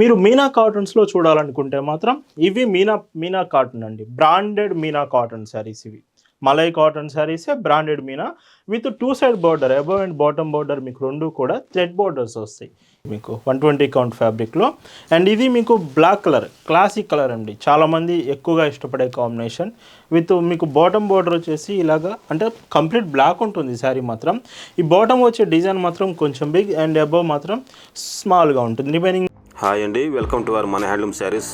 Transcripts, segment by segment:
మీరు మీనా కాటన్స్లో చూడాలనుకుంటే మాత్రం ఇవి మీనా మీనా కాటన్ అండి. బ్రాండెడ్ మీనా కాటన్ శారీస్ ఇవి. Malai cotton శారీసే branded Meena. With two side border above and bottom border మీకు రెండు కూడా థ్రెడ్ బార్డర్స్ వస్తాయి మీకు వన్ ట్వంటీ కౌంట్ ఫ్యాబ్రిక్లో అండ్ ఇది మీకు బ్లాక్ కలర్ క్లాసిక్ కలర్ అండి. చాలామంది ఎక్కువగా ఇష్టపడే కాంబినేషన్. విత్ మీకు బాటమ్ బార్డర్ వచ్చేసి ఇలాగా అంటే కంప్లీట్ బ్లాక్ ఉంటుంది శారీ మాత్రం. ఈ బాటమ్ వచ్చే డిజైన్ మాత్రం కొంచెం బిగ్ అండ్ అబవ్ మాత్రం స్మాల్గా ఉంటుంది. రిమైనింగ్ హాయ్ అండి వెల్కమ్ టు అవర్ మన హ్యాండ్లూమ్ శారీస్.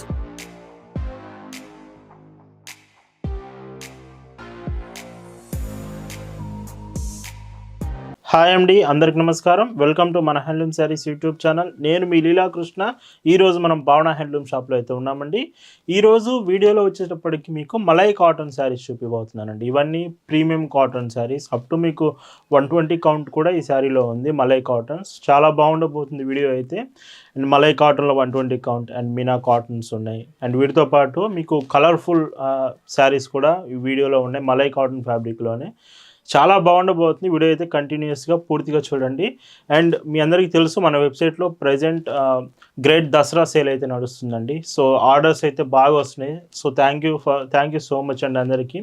హాయ్ అండి అందరికి నమస్కారం. వెల్కమ్ టు మన హ్యాండ్లూమ్ శారీస్ యూట్యూబ్ ఛానల్ నేను మీ లీలాకృష్ణ ఈరోజు మనం భావన హ్యాండ్లూమ్ షాప్లో అయితే ఉన్నామండి. ఈరోజు వీడియోలో వచ్చేటప్పటికి మీకు మలై కాటన్ శారీస్ చూపిబోతున్నానండి ఇవన్నీ premium cotton saris up to మీకు వన్ ట్వంటీ కౌంట్ కూడా ఈ శారీలో ఉంది మలై కాటన్స్ చాలా బాగుండబోతుంది వీడియో అయితే. అండ్ మలై కాటన్లో one twenty count and Meena cottons ఉన్నాయి. అండ్ వీటితో పాటు మీకు కలర్ఫుల్ శారీస్ కూడా ఈ వీడియోలో ఉన్నాయి మలై కాటన్ ఫ్యాబ్రిక్లోనే చాలా బాగుండబోతుంది. వీడియో అయితే కంటిన్యూస్గా పూర్తిగా చూడండి. అండ్ మీ అందరికీ తెలుసు మన వెబ్సైట్లో ప్రజెంట్ గ్రేట్ దసరా సేల్ అయితే నడుస్తుందండి. సో ఆర్డర్స్ అయితే బాగా వస్తున్నాయి. So thank you for thank you so much అండి అందరికీ.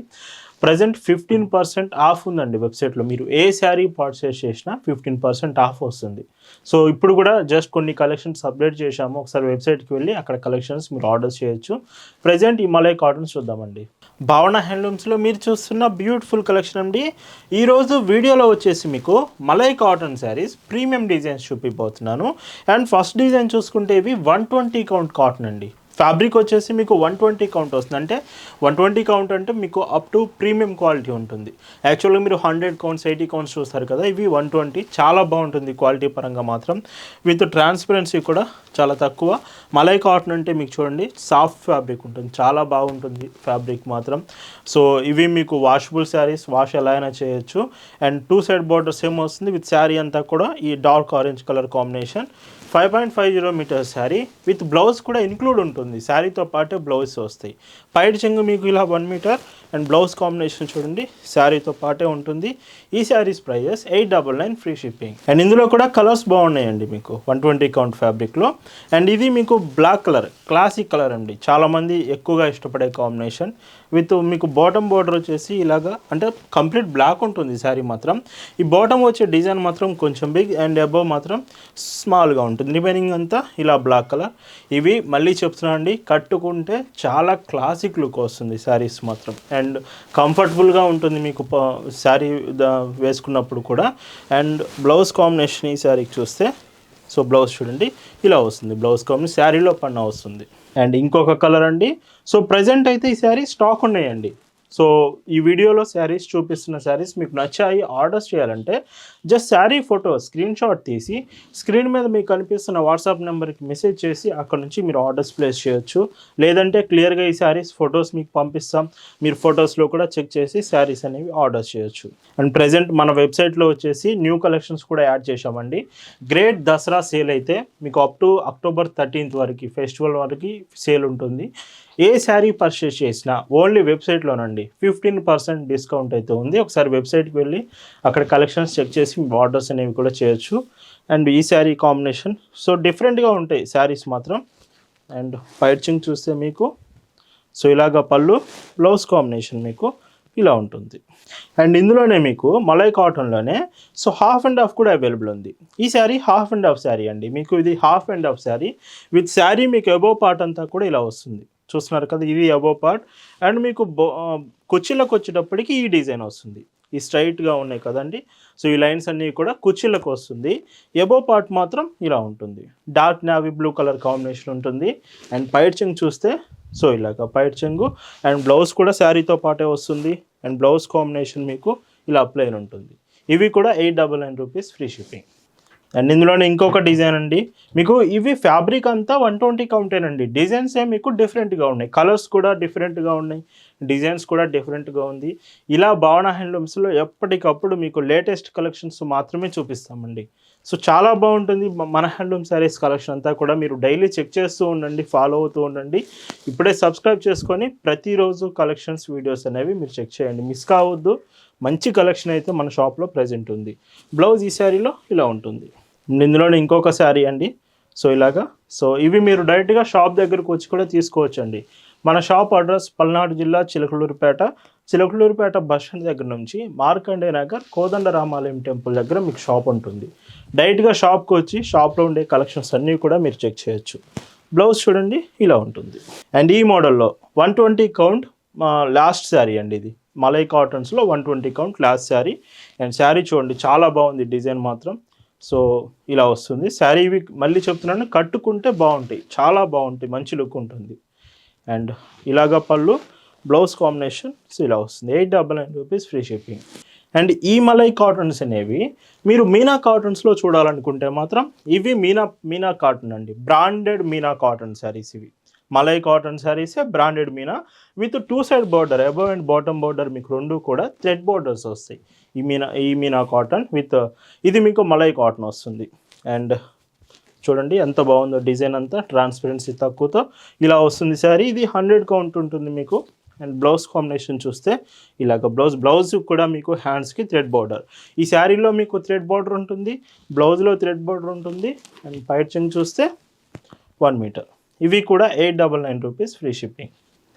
ప్రజెంట్ ఫిఫ్టీన్ పర్సెంట్ ఆఫ్ ఉందండి వెబ్సైట్లో మీరు ఏ శారీ పర్చేస్ చేసినా ఫిఫ్టీన్ పర్సెంట్ ఆఫ్ వస్తుంది. సో ఇప్పుడు కూడా జస్ట్ కొన్ని కలెక్షన్స్ అప్డేట్ చేశాము. ఒకసారి వెబ్సైట్కి వెళ్ళి అక్కడ కలెక్షన్స్ మీరు ఆర్డర్ చేయొచ్చు. ప్రజెంట్ ఈ మలై కాటన్స్ చూద్దామండి భావన హ్యాండ్లూమ్స్లో మీరు చూస్తున్న బ్యూటిఫుల్ కలెక్షన్ అండి. ఈరోజు వీడియోలో వచ్చేసి మీకు Malai cotton saris premium designs చూపిపోతున్నాను. And first design చూసుకుంటే ఇవి వన్ ట్వంటీ కౌంట్ కాటన్ అండి. ఫ్యాబ్రిక్ వచ్చేసి మీకు వన్ ట్వంటీ కౌంట్ వస్తుంది. అంటే వన్ ట్వంటీ కౌంట్ అంటే మీకు అప్ టు ప్రీమియం క్వాలిటీ ఉంటుంది. యాక్చువల్గా మీరు హండ్రెడ్ కౌంట్స్ ఎయిటీ కౌంట్స్ చూస్తారు కదా ఇవి వన్ ట్వంటీ చాలా బాగుంటుంది క్వాలిటీ పరంగా మాత్రం. విత్ ట్రాన్స్పరెన్సీ కూడా చాలా తక్కువ. మలై కాటన్ అంటే మీకు చూడండి సాఫ్ట్ ఫ్యాబ్రిక్ ఉంటుంది. చాలా బాగుంటుంది ఫ్యాబ్రిక్ మాత్రం. సో ఇవి మీకు వాషబుల్ శారీస్ వాష్ ఎలా అయినా చేయొచ్చు. And two side border same వస్తుంది. విత్ శారీ అంతా కూడా ఈ dark orange colour combination five point five zero metre sari with blouse కూడా ఇన్క్లూడ్ ఉంటుంది. శారీతో పాటు బ్లౌజ్ వస్తాయి. పైడ్ చెంగు మీకు ఇలా one metre and blouse combination చూడండి. శారీతో పాటే ఉంటుంది. ఈ saris prices eight double nine free shipping and ఇందులో కూడా కలర్స్ బాగున్నాయండి మీకు. వన్ ట్వంటీ కౌంట్ ఫ్యాబ్రిక్లో అండ్ ఇది మీకు బ్లాక్ కలర్ క్లాసిక్ కలర్ అండి. చాలామంది ఎక్కువగా ఇష్టపడే కాంబినేషన్ విత్ మీకు బాటమ్ బార్డర్ వచ్చేసి ఇలాగా అంటే కంప్లీట్ బ్లాక్ ఉంటుంది. శారీ మాత్రం. ఈ బాటమ్ వచ్చే డిజైన్ మాత్రం కొంచెం బిగ్ అండ్ అబవ్ మాత్రం స్మాల్గా ఉంటుంది. రిమైనింగ్ అంతా ఇలా బ్లాక్ కలర్ ఇవి మళ్ళీ చెప్తున్నా అండి కట్టుకుంటే చాలా క్లాసిక్ లుక్ వస్తుంది శారీస్ మాత్రం. అండ్ కంఫర్టబుల్గా ఉంటుంది మీకు శారీ వేసుకున్నప్పుడు కూడా. అండ్ బ్లౌజ్ కాంబినేషన్ ఈ శారీకి చూస్తే సో బ్లౌజ్ చూడండి ఇలా వస్తుంది. బ్లౌజ్ కాంబినేషన్ శారీలో పన్న వస్తుంది. అండ్ ఇంకొక కలర్ అండి సో ప్రజెంట్ అయితే ఈ శారీ స్టాక్ ఉన్నాయండి. సో ఈ వీడియోలో శారీస్ చూపిస్తున్న శారీస్ మీకు నచ్చాయి ఆర్డర్స్ చేయాలంటే just sari photo screenshot తీసి స్క్రీన్ మీద మీకు కనిపిస్తున్న వాట్సాప్ నెంబర్కి మెసేజ్ చేసి అక్కడ నుంచి మీరు ఆర్డర్స్ ప్లేస్ చేయొచ్చు. లేదంటే క్లియర్గా ఈ శారీస్ ఫొటోస్ మీకు పంపిస్తాం. మీరు ఫొటోస్లో కూడా చెక్ చేసి శారీస్ అనేవి ఆర్డర్స్ చేయొచ్చు. అండ్ ప్రజెంట్ మన వెబ్సైట్లో వచ్చేసి న్యూ కలెక్షన్స్ కూడా యాడ్ చేశామండి. గ్రేట్ దసరా సేల్ అయితే మీకు అప్ టు అక్టోబర్ థర్టీన్త్ వరకు ఫెస్టివల్ వరకు సేల్ ఉంటుంది. ఏ శారీ పర్చేస్ చేసినా ఓన్లీ వెబ్సైట్లోనండి ఫిఫ్టీన్ పర్సెంట్ డిస్కౌంట్ అయితే ఉంది. ఒకసారి వెబ్సైట్కి వెళ్ళి అక్కడ కలెక్షన్స్ చెక్ చేసి ఆర్డర్స్ అనేవి కూడా చేయొచ్చు. అండ్ ఈ శారీ కాంబినేషన్ సో డిఫరెంట్గా ఉంటాయి శారీస్ మాత్రం. అండ్ పైర్చింగ్ చూస్తే మీకు సో ఇలాగ పళ్ళు బ్లౌజ్ కాంబినేషన్ మీకు ఇలా ఉంటుంది. అండ్ ఇందులోనే మీకు మలై కాటన్లోనే సో హాఫ్ అండ్ హాఫ్ కూడా అవైలబుల్ ఉంది. ఈ sari half and half sari అండి. మీకు ఇది half and half sari. With sari మీకు అబోవ్ పార్ట్ అంతా కూడా ఇలా వస్తుంది. చూస్తున్నారు కదా ఇది అబో పార్ట్ అండ్ మీకు బో కుర్చీలకు వచ్చేటప్పటికి ఈ డిజైన్ వస్తుంది. ఈ స్ట్రైట్గా ఉన్నాయి కదండి. సో ఈ లైన్స్ అన్నీ కూడా కుర్చీలకు వస్తుంది. ఎబో పార్ట్ మాత్రం ఇలా ఉంటుంది. Dark navy blue colour combination ఉంటుంది. అండ్ పైట్ చెంగు చూస్తే సో ఇలాగ పైట్ చెంగు అండ్ బ్లౌజ్ కూడా శారీతో పాటే వస్తుంది. అండ్ బ్లౌజ్ కాంబినేషన్ మీకు ఇలా ప్లెయిన్ ఉంటుంది. ఇవి కూడా eight double nine rupees free shipping and ఇందులోనే ఇంకొక డిజైన్ అండి. మీకు ఇవి ఫ్యాబ్రిక్ అంతా వన్ ట్వంటీ కౌంటేనండి డిజైన్స్ ఏ మీకు డిఫరెంట్గా ఉన్నాయి. కలర్స్ కూడా డిఫరెంట్గా ఉన్నాయి. డిజైన్స్ కూడా డిఫరెంట్గా ఉంది. ఇలా భావన హ్యాండ్లూమ్స్లో ఎప్పటికప్పుడు మీకు లేటెస్ట్ కలెక్షన్స్ మాత్రమే చూపిస్తామండి. సో చాలా బాగుంటుంది. మన హ్యాండ్లూమ్ శారీస్ కలెక్షన్ అంతా కూడా మీరు డైలీ చెక్ చేస్తూ ఉండండి ఫాలో అవుతూ ఉండండి. ఇప్పుడే సబ్స్క్రైబ్ చేసుకొని ప్రతిరోజు కలెక్షన్స్ వీడియోస్ అనేవి మీరు చెక్ చేయండి. మిస్ కావద్దు. మంచి కలెక్షన్ అయితే మన షాప్లో ప్రజెంట్ ఉంది. బ్లౌజ్ ఈ శారీలో ఇలా ఉంటుంది. ఇందులోనే ఇంకొక శారీ అండి. సో ఇలాగా. సో ఇవి మీరు డైరెక్ట్గా షాప్ దగ్గరకు వచ్చి కూడా తీసుకోవచ్చండి. మన షాప్ అడ్రస్ పల్నాడు జిల్లా చిలకలూరుపేట. చిలకలూరుపేట బస్ స్టాండ్ దగ్గర నుంచి మార్కండే నగర్ కోదండ రామాలయం టెంపుల్ దగ్గర మీకు షాప్ ఉంటుంది. డైరెక్ట్గా షాప్కి వచ్చి షాప్లో ఉండే కలెక్షన్స్ అన్నీ కూడా మీరు చెక్ చేయొచ్చు. బ్లౌజ్ చూడండి ఇలా ఉంటుంది. అండ్ ఈ మోడల్లో one twenty count last sari అండి ఇది. Malai కాటన్స్లో one twenty count last sari. And sari చూడండి చాలా బాగుంది డిజైన్ మాత్రం. సో ఇలా వస్తుంది. శారీ ఇవి మళ్ళీ చెప్తున్నాను కట్టుకుంటే బాగుంటాయి. చాలా బాగుంటాయి. మంచి లుక్ ఉంటుంది. అండ్ ఇలాగ పళ్ళు బ్లౌజ్ కాంబినేషన్ ఇలా వస్తుంది. Eight double nine rupees free shipping. And ఈ మలై కాటన్స్ అనేవి మీరు మీనా కాటన్స్లో చూడాలనుకుంటే మాత్రం ఇవి మీనా మీనా కాటన్ అండి. బ్రాండెడ్ మీనా కాటన్ శారీస్ ఇవి. Malai cotton శారీసే branded Meena? With two side border above and bottom border మీకు రెండు కూడా థ్రెడ్ బార్డర్స్ వస్తాయి. ఈ మీనా ఈ మీనా కాటన్ విత్ ఇది మీకు మలై కాటన్ వస్తుంది. అండ్ చూడండి ఎంత బాగుందో డిజైన్ అంతా ట్రాన్స్పరెన్సీ తక్కువతో ఇలా వస్తుంది శారీ ఇది హండ్రెడ్ కౌంట్ ఉంటుంది మీకు. అండ్ బ్లౌజ్ కాంబినేషన్ చూస్తే ఇలాగ బ్లౌజ్ బ్లౌజ్ కూడా మీకు హ్యాండ్స్కి థ్రెడ్ బార్డర్ ఈ శారీలో మీకు థ్రెడ్ బార్డర్ ఉంటుంది బ్లౌజ్లో థ్రెడ్ బార్డర్ ఉంటుంది. అండ్ పైచింగ్ చూస్తే వన్ మీటర్ ఇవి కూడా eight double nine rupees free shipping.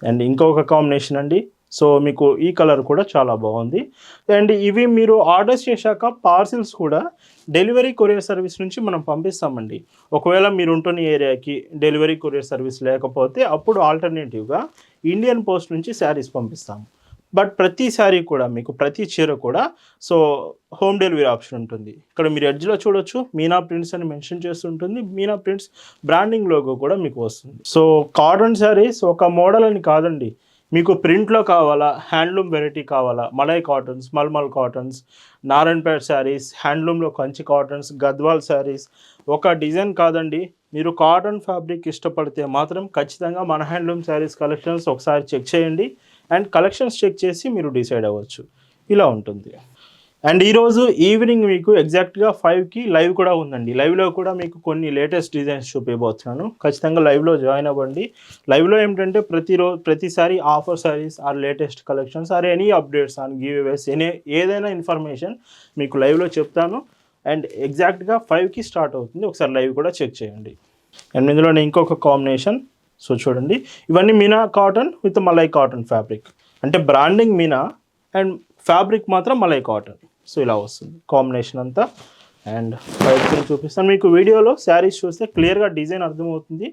And ఇంకొక కాంబినేషన్ అండి. సో మీకు ఈ కలర్ కూడా చాలా బాగుంది. అండ్ ఇవి మీరు ఆర్డర్స్ చేశాక పార్సిల్స్ కూడా డెలివరీ కొరియర్ సర్వీస్ నుంచి మనం పంపిస్తామండి. ఒకవేళ మీరు ఉంటున్న ఏరియాకి డెలివరీ కొరియర్ సర్వీస్ లేకపోతే అప్పుడు ఆల్టర్నేటివ్గా ఇండియన్ పోస్ట్ నుంచి శారీస్ పంపిస్తాము. బట్ ప్రతి శారీ కూడా మీకు ప్రతి చీర కూడా సో హోమ్ డెలివరీ ఆప్షన్ ఉంటుంది. ఇక్కడ మీరు ఎడ్జ్లో చూడొచ్చు మీనా ప్రింట్స్ అని మెన్షన్ చేస్తుంటుంది మీనా ప్రింట్స్ బ్రాండింగ్ లోగో కూడా మీకు వస్తుంది. సో కాటన్ శారీస్ ఒక మోడల్ అని కాదండి. మీకు ప్రింట్లో కావాలా హ్యాండ్లూమ్ వెరైటీ కావాలా మలై కాటన్స్ మల్మల్ కాటన్స్ నారాయణపేట శారీస్ హ్యాండ్లూమ్లో కంచి కాటన్స్ గద్వాల్ శారీస్ ఒక డిజైన్ కాదండి. మీరు కాటన్ ఫ్యాబ్రిక్ ఇష్టపడితే మాత్రం ఖచ్చితంగా మన హ్యాండ్లూమ్ శారీస్ కలెక్షన్స్ ఒకసారి చెక్ చేయండి. అండ్ కలెక్షన్స్ చెక్ చేసి మీరు డిసైడ్ అవ్వచ్చు. ఇలా ఉంటుంది. అండ్ ఈరోజు ఈవినింగ్ మీకు ఎగ్జాక్ట్గా ఫైవ్కి లైవ్ కూడా ఉందండి. లైవ్లో కూడా మీకు కొన్ని లేటెస్ట్ డిజైన్స్ చూపించబోతున్నాను ఖచ్చితంగా లైవ్లో జాయిన్ అవ్వండి. లైవ్లో ఏమిటంటే ప్రతిరోజు ప్రతిసారి offer saris or latest collections or any updates on give any ఏదైనా ఇన్ఫర్మేషన్ మీకు లైవ్లో చెప్తాను. అండ్ ఎగ్జాక్ట్గా ఫైవ్కి స్టార్ట్ అవుతుంది. ఒకసారి లైవ్ కూడా చెక్ చేయండి. అండ్ ఇందులో ఇంకొక కాంబినేషన్ సో చూడండి. ఇవన్నీ Meena cotton with malai cotton fabric. అంటే బ్రాండింగ్ మీనా అండ్ ఫ్యాబ్రిక్ మాత్రం మలై కాటన్. సో ఇలా వస్తుంది కాంబినేషన్ అంతా. అండ్ బయటకు చూపిస్తాను. మీకు వీడియోలో శారీస్ చూస్తే క్లియర్గా డిజైన్ అర్థమవుతుంది.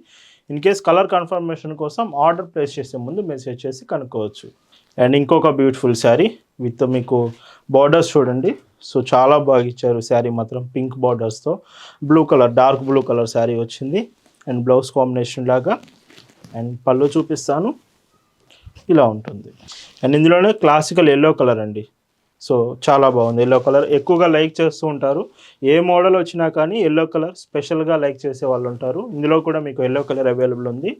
ఇన్ కేస్ కలర్ కన్ఫర్మేషన్ కోసం ఆర్డర్ ప్లేస్ చేసే ముందు మెసేజ్ చేసి కనుక్కోవచ్చు. అండ్ ఇంకొక బ్యూటిఫుల్ శారీ విత్ మీకు బార్డర్స్ చూడండి. సో చాలా బాగా ఇచ్చారు శారీ మాత్రం pink బార్డర్స్తో blue colour dark blue colour sari వచ్చింది. అండ్ బ్లౌజ్ కాంబినేషన్ లాగా అండ్ పళ్ళు చూపిస్తాను. ఇలా ఉంటుంది. అండ్ ఇందులోనే క్లాసికల్ ఎల్లో కలర్ అండి. సో చాలా బాగుంది. ఎల్లో కలర్ ఎక్కువగా లైక్ చేస్తూ ఉంటారు. ఏ మోడల్ వచ్చినా కానీ ఎల్లో కలర్ స్పెషల్గా లైక్ చేసే వాళ్ళు ఉంటారు. ఇందులో కూడా మీకు ఎల్లో కలర్ అవైలబుల్ ఉంది.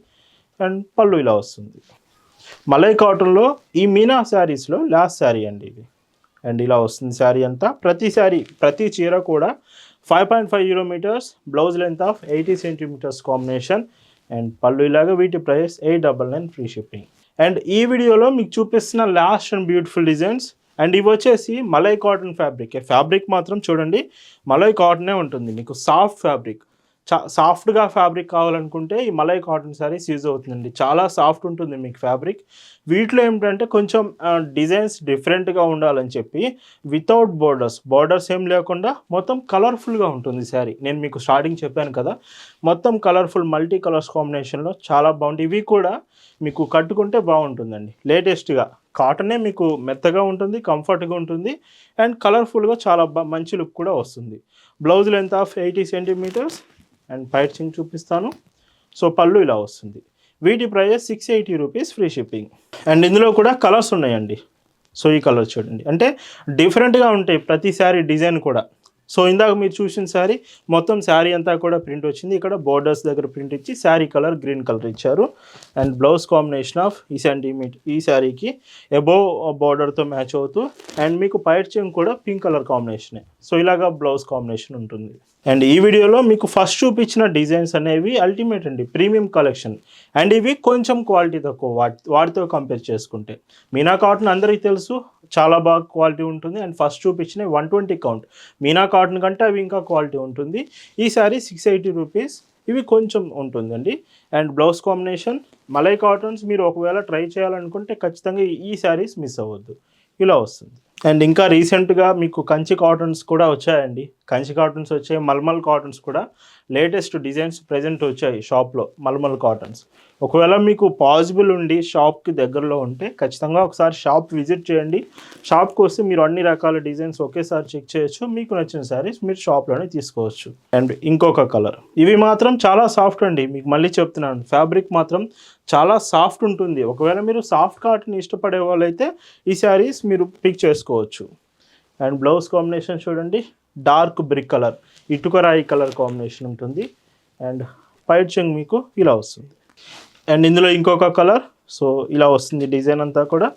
అండ్ పళ్ళు ఇలా వస్తుంది. మలై కాటన్లో ఈ మీనా శారీస్లో లాస్ట్ శారీ అండి ఇది. అండ్ ఇలా వస్తుంది శారీ అంతా. ప్రతి శారీ ప్రతి చీర కూడా five point five zero metres blouse length of eighty centimetres combination and pallu ఇలాగా వీటి price eight double nine free shipping. And ఈ వీడియోలో మీకు చూపిస్తున్న last and beautiful designs and ఇవి వచ్చేసి మలై కాటన్ ఫ్యాబ్రిక్ ఫ్యాబ్రిక్ మాత్రం చూడండి మలై కాటనే ఉంటుంది. మీకు సాఫ్ట్ ఫ్యాబ్రిక్ చా సాఫ్ట్గా ఫ్యాబ్రిక్ కావాలనుకుంటే ఈ మలై కాటన్ శారీస్ యూజ్ అవుతుందండి. చాలా సాఫ్ట్ ఉంటుంది మీకు ఫ్యాబ్రిక్. వీటిలో ఏమిటంటే కొంచెం డిజైన్స్ డిఫరెంట్గా ఉండాలని చెప్పి వితౌట్ బోర్డర్స్. బోర్డర్స్ ఏం లేకుండా మొత్తం కలర్ఫుల్గా ఉంటుంది శారీ నేను మీకు స్టార్టింగ్ చెప్పాను కదా. మొత్తం కలర్ఫుల్ మల్టీ కలర్స్ కాంబినేషన్లో చాలా బాగుంటుంది ఇవి కూడా మీకు కట్టుకుంటే బాగుంటుందండి. లేటెస్ట్గా. కాటనే మీకు మెత్తగా ఉంటుంది కంఫర్ట్గా ఉంటుంది అండ్ కలర్ఫుల్గా చాలా మంచి లుక్ కూడా వస్తుంది. Blouse length of eighty centimetres. And పైచింగ్ చూపిస్తాను. సో పళ్ళు ఇలా వస్తుంది. వీటి prices six eighty rupees free shipping and ఇందులో కూడా కలర్స్ ఉన్నాయండి. సో ఈ కలర్ చూడండి. అంటే డిఫరెంట్గా ఉంటాయి ప్రతిసారి డిజైన్ కూడా. సో ఇందాక మీరు చూసిన శారీ మొత్తం శారీ అంతా కూడా ప్రింట్ వచ్చింది. ఇక్కడ బోర్డర్స్ దగ్గర ప్రింట్ ఇచ్చి శారీ కలర్ గ్రీన్ కలర్ ఇచ్చారు. అండ్ బ్లౌజ్ కాంబినేషన్ ఆఫ్ ఈ సెంటీమీటర్ ఈ శారీకి ఎబోవ్ బార్డర్తో మ్యాచ్ అవుతూ అండ్ మీకు పైర్చయం కూడా పింక్ కలర్ కాంబినేషనే సో ఇలాగా బ్లౌజ్ కాంబినేషన్ ఉంటుంది. అండ్ ఈ వీడియోలో మీకు ఫస్ట్ చూపించిన డిజైన్స్ అనేవి అల్టిమేట్ అండి ప్రీమియం కలెక్షన్ అండ్ ఇవి కొంచెం క్వాలిటీ తక్కువ వాటి వాటితో కంపేర్ చేసుకుంటే. మీనా కాటన్ అందరికీ తెలుసు చాలా బాగా క్వాలిటీ ఉంటుంది. అండ్ ఫస్ట్ చూపించిన one twenty count Meena cotton కంటే అవి ఇంకా క్వాలిటీ ఉంటుంది. ఈ సారీ సిక్స్ ఎయిటీ రూపీస్ ఇవి కొంచెం ఉంటుందండి. And blouse combination malai cottons మీరు ఒకవేళ ట్రై చేయాలనుకుంటే ఖచ్చితంగా ఈ- ఈ శారీస్ మిస్ అవ్వద్దు. ఇలా వస్తుంది. అండ్ ఇంకా రీసెంట్గా మీకు కంచి కాటన్స్ కూడా వచ్చాయండి. కంచి కాటన్స్ వచ్చాయి మల్మల్ కాటన్స్ కూడా. లేటెస్ట్ డిజైన్స్ ప్రజెంట్ వచ్చాయి షాప్లో మల్మల్ కాటన్స్ ఒకవేళ మీకు పాసిబుల్ ఉండి షాప్కి దగ్గరలో ఉంటే ఖచ్చితంగా ఒకసారి షాప్ విజిట్ చేయండి. షాప్కి వస్తే మీరు అన్ని రకాల డిజైన్స్ ఒకేసారి చెక్ చేయొచ్చు. మీకు నచ్చిన శారీస్ మీరు షాప్లోనే తీసుకోవచ్చు. అండ్ ఇంకొక కలర్. ఇవి మాత్రం చాలా సాఫ్ట్ అండి. మీకు మళ్ళీ చెప్తున్నాను ఫ్యాబ్రిక్ మాత్రం చాలా సాఫ్ట్ ఉంటుంది. ఒకవేళ మీరు సాఫ్ట్ కాటన్ ఇష్టపడే వాళ్ళైతే ఈ శారీస్ మీరు పిక్ చేసుకోవచ్చు. అండ్ బ్లౌజ్ కాంబినేషన్ చూడండి. డార్క్ బ్రిక్ కలర్ ఇటుక రాయి కలర్ కాంబినేషన్ ఉంటుంది. అండ్ పైట్ చెంగ్ మీకు ఇలా వస్తుంది. అండ్ ఇందులో ఇంకొక కలర్ సో ఇలా వస్తుంది డిజైన్ అంతా కూడా.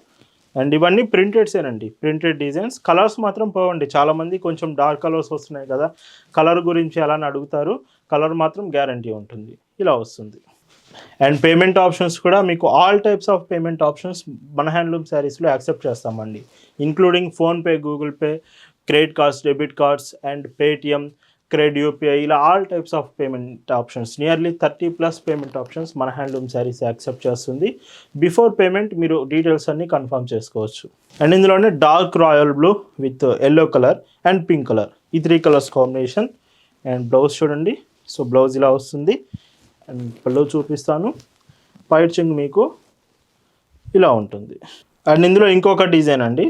అండ్ ఇవన్నీ ప్రింటెడ్సేనండి ప్రింటెడ్ డిజైన్స్. కలర్స్ మాత్రం పోవండి. చాలామంది కొంచెం డార్క్ కలర్స్ వస్తున్నాయి కదా కలర్ గురించి ఎలా అని అడుగుతారు. కలర్ మాత్రం గ్యారంటీ ఉంటుంది. ఇలా వస్తుంది. అండ్ పేమెంట్ ఆప్షన్స్ కూడా మీకు all types of payment options మన హ్యాండ్లూమ్ శారీస్లో యాక్సెప్ట్ చేస్తామండి. Including PhonePe Google Pay credit cards debit cards and Paytm credit UPI ఇలా all types of payment options nearly thirty plus payment options మన handloom saris accept చేస్తుంది. Before payment మీరు details అన్ని confirm చేసుకోవచ్చు. And ఇందులోనే dark royal blue with yellow colour and pink colour. ఈ three colours combination and blouse చూడండి. So blouse ఇలా వస్తుంది. అండ్ పళ్ళు చూపిస్తాను. పైర్చింగ్ మీకు ఇలా ఉంటుంది. అండ్ ఇందులో ఇంకొక డిజైన్ అండి.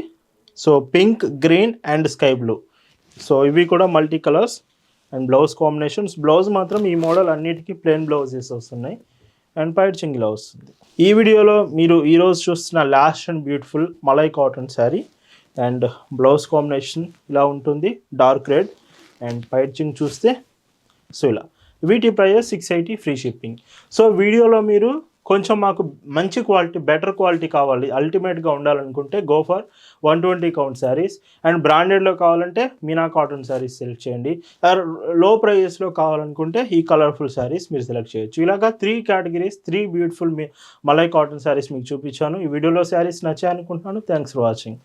So pink green and sky blue. So ఇవి కూడా multi colours and blouse combinations. Blouse మాత్రం ఈ మోడల్ అన్నిటికీ ప్లెయిన్ బ్లౌజెస్ వస్తున్నాయి అండ్ పైట్ చింగ్ ఇలా వస్తుంది. ఈ వీడియోలో మీరు ఈరోజు చూస్తున్న last and beautiful malai cotton sari and blouse combination ఇలా ఉంటుంది. డార్క్ రెడ్ అండ్ పైట్ చింగ్ చూస్తే సో ఇలా. వీటి prices six eighty free shipping. So వీడియోలో మీరు కొంచెం మాకు మంచి క్వాలిటీ బెటర్ క్వాలిటీ కావాలి. అల్టిమేట్గా ఉండాలనుకుంటే go for one twenty count saris and బ్రాండెడ్లో కావాలంటే మీనా కాటన్ శారీస్ సెలెక్ట్ చేయండి. లో ప్రైజెస్లో కావాలనుకుంటే ఈ కలర్ఫుల్ శారీస్ మీరు సెలెక్ట్ చేయొచ్చు. ఇలాగా త్రీ కేటగిరీస్ త్రీ బ్యూటిఫుల్ మీ మలై కాటన్ శారీస్ మీకు చూపించాను. ఈ వీడియోలో శారీస్ నచ్చాయనుకుంటున్నాను. Thanks for watching